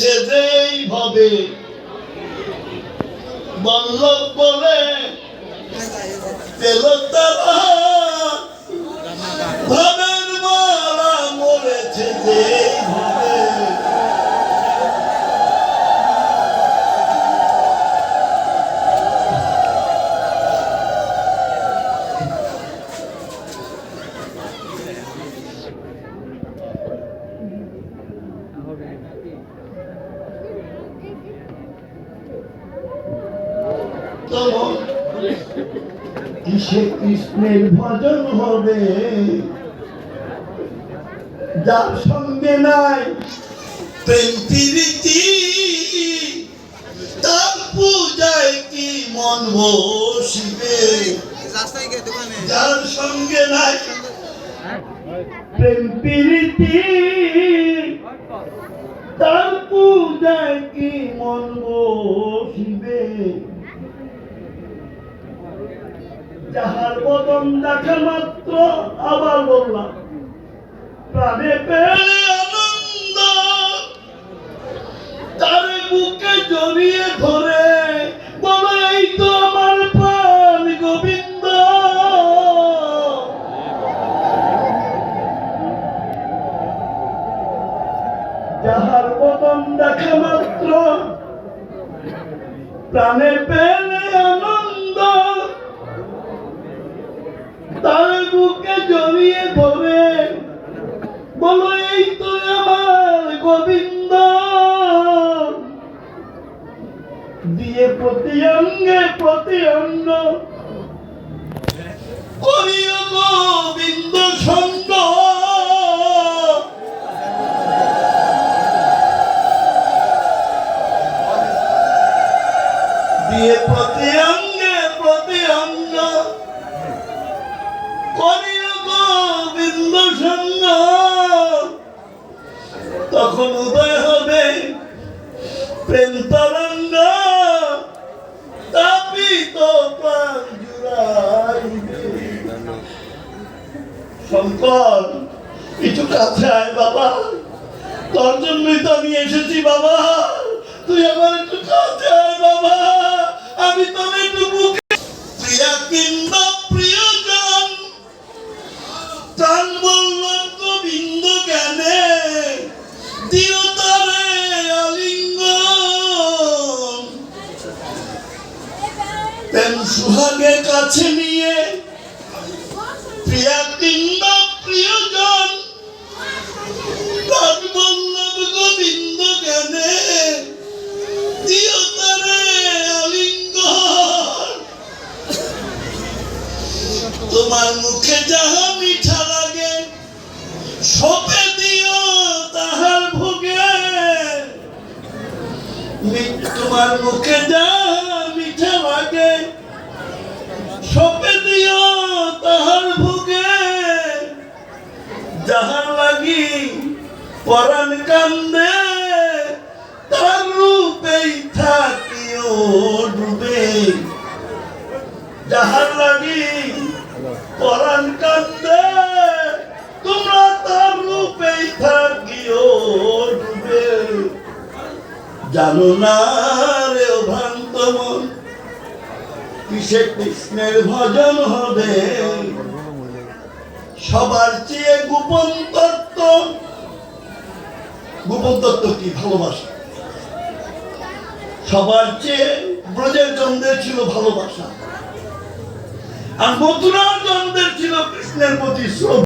মরেছে যেইভাবে। বল্লভ বলে পেল কিসে কৃষ্ণের ভজন হবে? যার সঙ্গে নাই প্রেম প্রীতি তার পূজায় কি মন বসিবে? যার সঙ্গে নাই প্রেম প্রীতি তার পূজায় কি মন বসিবে? যাহার বদন দেখা মাত্র আবার বললাম, প্রাণে আনন্দ, তার বুকে জড়িয়ে ধরে বলো এই তো আমার প্রাণ গোবিন্দ। যাহার বদন দেখা মাত্র প্রাণে পেলে আনন্দ তার বুকে জড়িয়ে ধরে। বলো, এই তো আমার গোবিন্দ। দিয়ে প্রতি অঙ্গে প্রতি অঙ্গ করিও গোবিন্দ সঙ্গ। দিয়ে প্রতি অঙ্গে সঙ্গ তখন উদয় হবে প্রেম তরঙ্গ, তাপিত প্রাণ শঙ্কর, কিছু কাছে আয় বাবা, তোর জন্যই তো আমি এসেছি বাবা। তুই আমার একটু কাছে আয় বাবা, আমি তোর একটু বুকে প্রেম সুহাগে কাছে নিয়ে প্রিয়া কিংবা প্রিয়জন বল্লভ গোবিন্দ জ্ঞানে দিও তারে তোমার মুখে যাহা মিঠা লাগে, সপে দিও তাহার ভোগে। তোমার মুখে যাহা মিঠা লাগে সপে দিও তাহার ভোগে যাহার লাগি পরাণ কান্দে, তার রূপেই থাকিও ডুবে। যাহার লাগি পরাণ কান্দে, তোমরা তার রূপেই থাকিও ডুবে। জানো না রে ও ভ্রান্ত মন কিসে কৃষ্ণের ভজন হবে? সবার চেয়ে গোপন তত্ত্ব গোপন তত্ত্ব কি? ভালোবাসা। সবার চেয়ে ব্রজের জন্মের ছিল ভালোবাসা। আর মথুরার জন্মের ছিল কৃষ্ণের প্রতি শ্রদ্ধা।